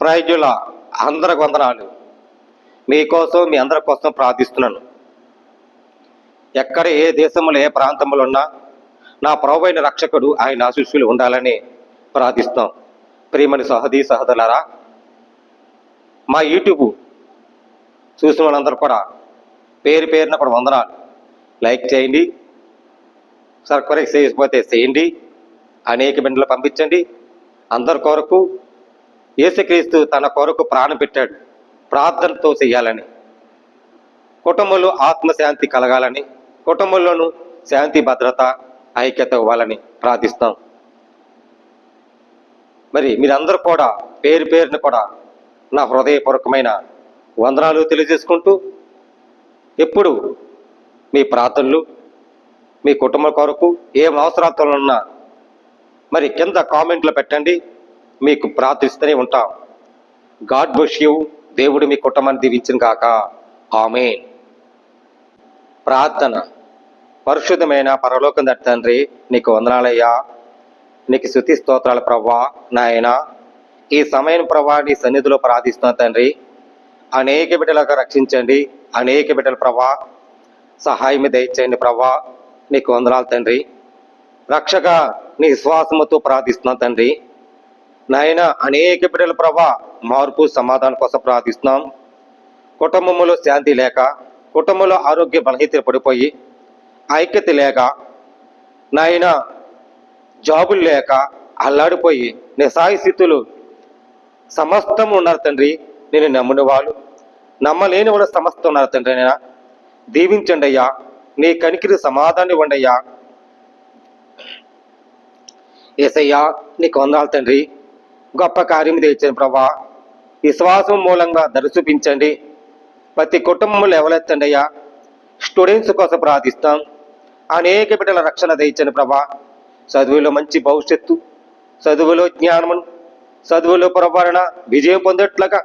ప్రయోజుల అందరికి వందనాలు మీకోసం మీ అందరి కోసం ప్రార్థిస్తున్నాను. ఎక్కడ ఏ దేశంలో ఏ ప్రాంతంలో ఉన్నా నా ప్రభువైన రక్షకుడు ఆయన ఆశీస్సులు ఉండాలని ప్రార్థిస్తాం. ప్రియమని సహదీ సహదలరా మా యూట్యూబ్ చూసిన వాళ్ళందరూ కూడా పేరు పేరున కూడా వందనాలు. లైక్ చేయండి సబ్స్క్రైబ్ చేయకపోతే చేయండి అనేక బిడ్డలు పంపించండి. అందరి కొరకు యేసుక్రీస్తు తన కొరకు ప్రాణం పెట్టాడు. ప్రార్థనతో చేయాలని. కుటుంబంలో ఆత్మశాంతి కలగాలని. కుటుంబంలోనూ శాంతి భద్రత ఐక్యత ఇవ్వాలని ప్రార్థిస్తాం. మరి మీరందరూ కూడా పేరు పేరును కూడా నా హృదయపూర్వకమైన వందనాలు తెలియజేసుకుంటూ ఎప్పుడు మీ ప్రార్థనలు మీ కుటుంబం కొరకు ఏం అవసరాలతో ఉన్నా మరి కింద కామెంట్లో పెట్టండి. మీకు ప్రార్థిస్తూనే ఉంటాం. God bless you. దేవుడు మీ కుటుంబాన్ని దీవించిన కాక ఆమె ప్రార్థన. పరిశుద్ధమైన పరలోకం దట్ తండ్రి నీకు వందనాలయ్యా. నీకు శృతి స్తోత్రాల ప్రవ్వా. నాయన ఈ సమయం ప్రభా నీ సన్నిధిలో ప్రార్థిస్తున్నా తండ్రి. అనేక బిడ్డలకు రక్షించండి. అనేక బిడ్డల ప్రవ్వా. సహాయం దయచేయండి ప్రవ్వా. నీకు వందనాలు తండ్రి. రక్షగా నీ విశ్వాసముతో ప్రార్థిస్తున్నా తండ్రి. నాయన అనేక బిడ్డల ప్రభా మార్పు సమాధానం కోసం ప్రార్థిస్తున్నాం. కుటుంబంలో శాంతి లేక కుటుంబంలో ఆరోగ్య బలహీనత పడిపోయి ఐక్యత లేక నాయన జాబులు లేక అల్లాడిపోయి నిస్సాయ స్థితులు సమస్తం ఉన్నారు తండ్రి నేను నమ్మిన వాళ్ళు. నమ్మలేని వాళ్ళు సమస్తం ఉన్నారు తండ్రి నేను దీవించండి అయ్యా. నీ కనికిరి సమాధానం ఇవ్వండి అయ్యా. ఏసయ్యా నీకు వందాలి తండ్రి. గొప్ప కార్యం తెచ్చిన ప్రభా. విశ్వాసం మూలంగా దరి ప్రతి కుటుంబంలో ఎవరెత్తండి అయ్యా? స్టూడెంట్స్ కోసం ప్రార్థిస్తాం. అనేక బిడ్డల రక్షణ దయచండి ప్రభా. చదువులో మంచి భవిష్యత్తు చదువులో జ్ఞానమును చదువులో ప్రభావన విజయం పొందేట్లుగా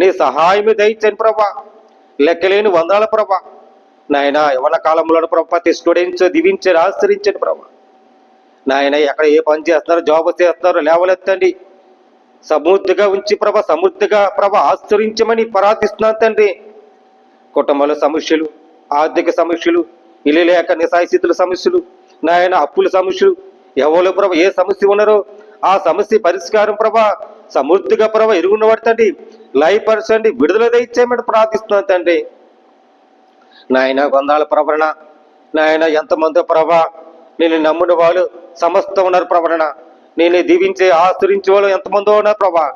నీ సహాయం దయచండి ప్రభా. లెక్కలేని వందల ప్రభా. నాయన యవన కాలంలో ప్రభా ప్రతి స్టూడెంట్స్ దీవించి ఆశ్రయించండి ప్రభా. నాయన ఎక్కడ ఏ పని చేస్తున్నారో జాబ్ చేస్తున్నారో లేవలెత్తండి సమృద్ధిగా ఉంచి ప్రభ సమృద్ధిగా ప్రభ ఆశ్చరించమని ప్రార్థిస్తున్నాను తండ్రి. కుటుంబంలో సమస్యలు ఆర్థిక సమస్యలు ఇల్లు లేక నిసాయస్థితుల సమస్యలు నాయన అప్పుల సమస్యలు ఎవరు ప్రభ ఏ సమస్య ఉన్నారో ఆ సమస్య పరిష్కారం ప్రభ సమృద్ధిగా ప్రభ ఎరుగున్న పడతండి లైఫ్ పరచండి విడుదల దయచేయమని ప్రార్థిస్తున్నాను తండ్రి. నాయన గొందాల ప్రవరణ నాయన ఎంతమందో ప్రభ నేను నమ్మిన వాళ్ళు సమస్త ఉన్నారు ప్రవరణ. నేను దీవించే ఆస్తురించే వాళ్ళు ఎంతమందో ఉన్నారు ప్రభా.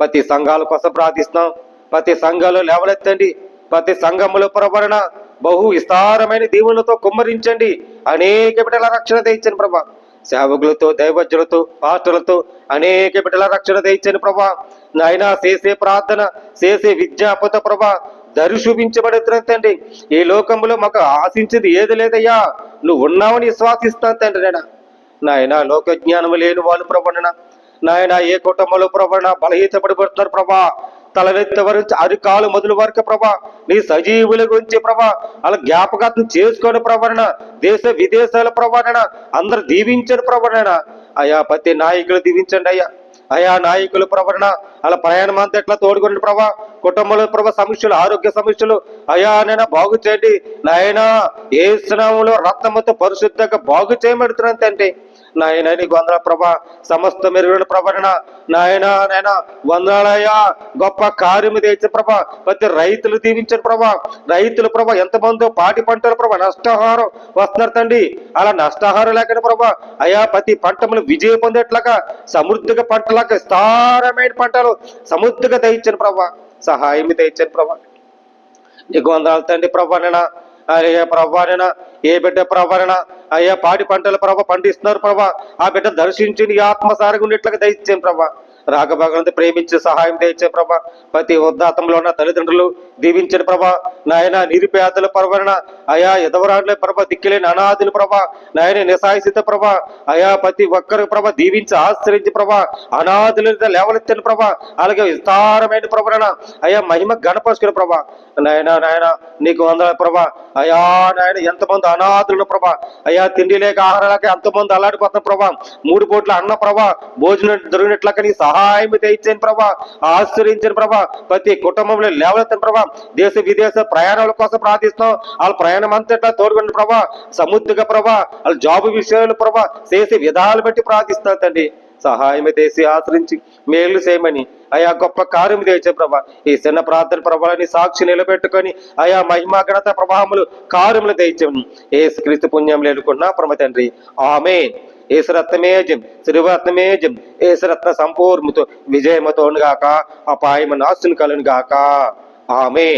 ప్రతి సంఘాల కోసం ప్రార్థిస్తున్నాం. ప్రతి సంఘాలు లేవలెత్తండి ప్రతి సంఘములో ప్రవరణ బహు విస్తారమైన దీవులతో కుమ్మరించండి. అనేక బిడ్డల రక్షణ తెచ్చండి ప్రభా. సేవకులతో దైవజ్ఞులతో పాస్టర్లతో అనేక బిడ్డల రక్షణ తెచ్చండి ప్రభా. నాయన చేసే ప్రార్థన చేసే విజ్ఞాపత ప్రభా దరి తండ్రి. ఈ లోకంలో మాకు ఆశించింది ఏది లేదయ్యా? నువ్వు ఉన్నావని విశ్వాసిస్తాను తండ్రి నేను నాయన లోక జ్ఞానం లేని వాళ్ళు ప్రభండిన నాయన. ఏ కుటుంబంలో ప్రభాన బలహీత పడిపడుతున్నారు ప్రభా. తలనెత్తి వరించి అరికాలు మొదలు వరకు ప్రభా. నీ సజీవుల గురించి ప్రభా. అలా జ్ఞాపకత్వం చేసుకొని ప్రభాన దేశ విదేశాల ప్రభాన అందరు దీవించని ప్రభాన అయా ప్రతి నాయకులు దీవించండి అయ్యా. అయా నాయకులు ప్రవరణ అలా ప్రయాణం అంతా ఎట్లా తోడుకోండి ప్రభా. కుటుంబంలో ప్రభా సమస్యలు ఆరోగ్య సమస్యలు. అయా నైనా బాగు చేయండి. నాయనా ఏ స్నామంలో రత్నమతో పరిశుద్ధంగా బాగు చేయబడుతున్నాను నాయన నీకు వందల ప్రభా సమస్త మెరుగుల ప్రభన నాయన నాయన వందనాలయ్యా. గొప్ప కార్యము తెచ్చిన ప్రభా ప్రతి రైతులు దీవించిన ప్రభా రైతులు ప్రభ ఎంతమందో పాటి పంటలు ప్రభ నష్టహారం వస్తున్నారు తండ్రి. అలా నష్టహారం లేకుండా ప్రభా అయా ప్రతి పంటములు విజయం పొందేట్లాగా సమృద్ధిగా పంటలాగా విస్తారమైన పంటలు సమృద్ధిగా దయించిన ప్రభా సహాయం తెచ్చాను ప్రభా. నీకు వందలు తండ్రి ప్రభానైనా అయ్యా ప్రభానైనా ఏ బిడ్డ ప్రభానైనా అయ్యా పాడి పంటల ప్రభ పండిస్తున్నారు ప్రభా. ఆ బిడ్డ దర్శించి నీ ఆత్మసారిగా ఉండేట్లుగా దయచేయం ప్రభా. రాగభాగంతో ప్రేమించి సహాయం దయచే ప్రభా. ప్రతి ఉద్దాతంలో ఉన్న తల్లిదండ్రులు దీవించిన ప్రభా. నాయన నిరుపేదల పరవరణ. అయా ఎదవరాండ్ల ప్రభ దిక్కులేని అనాథులు ప్రభ. నాయన నిసాయసిత ప్రభ. అయా ప్రతి ఒక్కరి ప్రభ దీవించి ఆశ్రయించి ప్రభ. అనాథులు లేవలెత్తిన ప్రభ. అలాగే విస్తారమైన ప్రవరణ. అయా మహిమ గణపరుచుకుని ప్రభ. నాయన నాయన నీకు వందల ప్రభ. అయా నాయన ఎంతమంది అనాథులను ప్రభ. అయా తిండి లేక ఆహారాలకే లేక ఎంతమంది అల్లాడిపోతున్న ప్రభా. మూడు పూట్ల అన్న ప్రభ. భోజనం దొరికినట్లక నీ సహాయం సహాయం తెచ్చని ప్రభా ఆశ్రయించిన ప్రభా. ప్రతి కుటుంబంలో లేవలెత్తని ప్రభా. దేశ విదేశ ప్రయాణాల కోసం ప్రార్థిస్తున్నాం. వాళ్ళ ప్రయాణం అంతటా తోడుకుని ప్రభా. సముద్రగా ప్రభా. వాళ్ళ జాబ్ విషయాలు ప్రభా. చేసే విధాలు బట్టి ప్రార్థిస్తున్నా తండ్రి. సహాయం చేసి ఆశ్రయించి మేలు చేయమని. అయా గొప్ప కార్యం తెచ్చే ప్రభా. ఈ చిన్న ప్రార్థన ప్రభావాన్ని సాక్షి నిలబెట్టుకొని అయా మహిమా ఘనత ప్రభావములు కార్యములు తెచ్చమని ఏ క్రీస్తు పుణ్యం లేనుకున్నా పరమ తండ్రి. ఆమె ఏసురత్నమేజం శ్రీవరత్నమేజం ఏసురత్న సంపూర్ణతో విజయమతోను గాక అపాయము నాశను కలను గాక ఆమె